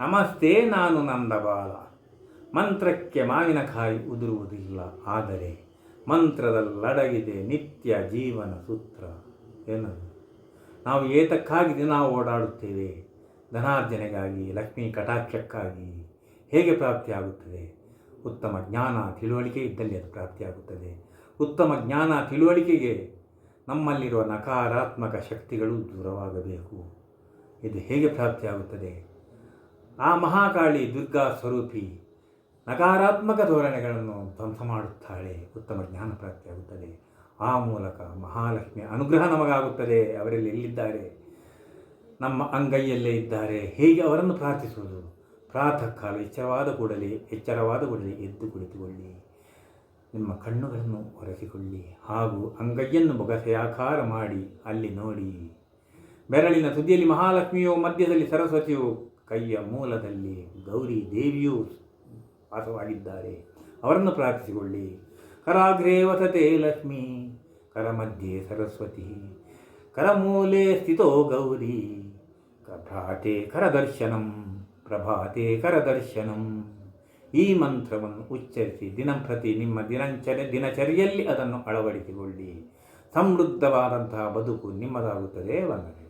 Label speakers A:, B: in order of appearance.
A: ನಮಸ್ತೆ ನಾನು ನಂದಬಾಲ ಮಂತ್ರಕ್ಕೆ ಮಾವಿನಕಾಯಿ ಉದುರುವುದಿಲ್ಲ, ಆದರೆ ಮಂತ್ರದಲ್ಲಡಗಿದೆ ನಿತ್ಯ ಜೀವನ ಸೂತ್ರ ಏನದು ನಾವು ಏತಕ್ಕಾಗಿ ದಿನ ಓಡಾಡುತ್ತೇವೆ? ಧನಾರ್ಜನೆಗಾಗಿ, ಲಕ್ಷ್ಮೀ ಕಟಾಕ್ಷಕ್ಕಾಗಿ ಹೇಗೆ ಪ್ರಾಪ್ತಿಯಾಗುತ್ತದೆ? ಉತ್ತಮ ಜ್ಞಾನ ತಿಳುವಳಿಕೆ ಇದ್ದಲ್ಲಿ ಅದು ಪ್ರಾಪ್ತಿಯಾಗುತ್ತದೆ. ಉತ್ತಮ ಜ್ಞಾನ ತಿಳುವಳಿಕೆಗೆ ನಮ್ಮಲ್ಲಿರುವ ನಕಾರಾತ್ಮಕ ಶಕ್ತಿಗಳು ದೂರವಾಗಬೇಕು. ಇದು ಹೇಗೆ ಪ್ರಾಪ್ತಿಯಾಗುತ್ತದೆ? ಆ ಮಹಾಕಾಳಿ ದುರ್ಗಾ ಸ್ವರೂಪಿ ನಕಾರಾತ್ಮಕ ಧೋರಣೆಗಳನ್ನು ಧ್ವಂಸ ಮಾಡುತ್ತಾಳೆ ಉತ್ತಮ ಜ್ಞಾನ ಪ್ರಾಪ್ತಿಯಾಗುತ್ತದೆ. ಆ ಮೂಲಕ ಮಹಾಲಕ್ಷ್ಮಿ ಅನುಗ್ರಹ ನಮಗಾಗುತ್ತದೆ. ಅವರಲ್ಲಿ ಎಲ್ಲಿದ್ದಾರೆ? ನಮ್ಮ ಅಂಗೈಯಲ್ಲೇ ಇದ್ದಾರೆ. ಹೇಗೆ ಅವರನ್ನು ಪ್ರಾರ್ಥಿಸುವುದು? ಪ್ರಾತಃ ಕಾಲ ಎಚ್ಚರವಾದ ಕೂಡಲೇ ಎಚ್ಚರವಾದ ಕೂಡಲೇ ಎದ್ದು ಕುಳಿತುಕೊಳ್ಳಿ. ನಿಮ್ಮ ಕಣ್ಣುಗಳನ್ನು ಒರೆಸಿಕೊಳ್ಳಿ ಹಾಗೂ ಅಂಗೈಯನ್ನು ಬೊಗಸೆಯಾಕಾರ ಮಾಡಿ ಅಲ್ಲಿ ನೋಡಿ. ಬೆರಳಿನ ತುದಿಯಲ್ಲಿ ಮಹಾಲಕ್ಷ್ಮಿಯು ಮಧ್ಯದಲ್ಲಿ ಸರಸ್ವತಿಯು ಕೈಯ ಮೂಲದಲ್ಲಿ ಗೌರಿ ದೇವಿಯು ವಾಸವಾಗಿದ್ದಾರೆ. ಅವರನ್ನು ಪ್ರಾರ್ಥಿಸಿಕೊಳ್ಳಿ. ಕರಾಗ್ರೇ ವಸತೆ ಲಕ್ಷ್ಮೀ ಕರಮಧ್ಯೆ ಸರಸ್ವತಿ ಕರಮೂಲೆ ಸ್ಥಿತೋ ಗೌರಿ, ಕಥಾತೆ ಕರದರ್ಶನಂ ಪ್ರಭಾತೆ ಕರದರ್ಶನಂ ಈ ಮಂತ್ರವನ್ನು ಉಚ್ಚರಿಸಿ ದಿನಂಪ್ರತಿ ನಿಮ್ಮ ದಿನಂಚರಿ ದಿನಚರಿಯಲ್ಲಿ ಅದನ್ನು ಅಳವಡಿಸಿಕೊಳ್ಳಿ. ಸಮೃದ್ಧವಾದಂತಹ ಬದುಕು ನಿಮ್ಮದಾಗುತ್ತದೆ, ವಂದನೆ.